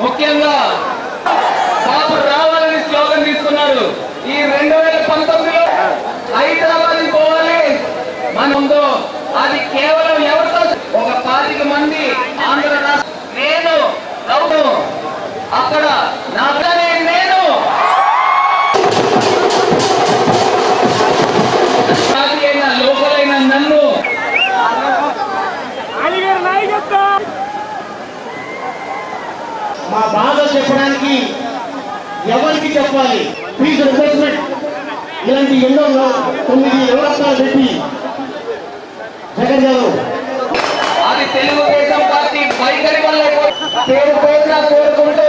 ముఖ్యంగా బాబు రావాలని స్లోగన్ తీసుకున్నారు ఈ రెండు వేల పంతొమ్మిదిలో హైదరాబాద్ పోవాలి. మనందో అది కేవలం ఎవరితో ఒక పాతిక మంది ఆంధ్ర రాష్ట్ర నేను అక్కడ నా మా బాధ చెప్పడానికి ఎవరికి చెప్పాలి? ఫీజు రిజర్వ్మెంట్ ఇలాంటి ఎన్నో తొమ్మిది నవరత్నాలు పెట్టి జగన్ గారు. తెలుగుదేశం పార్టీ వైఖరి వల్ల పేరు పేరున కోరుకుంటున్నాను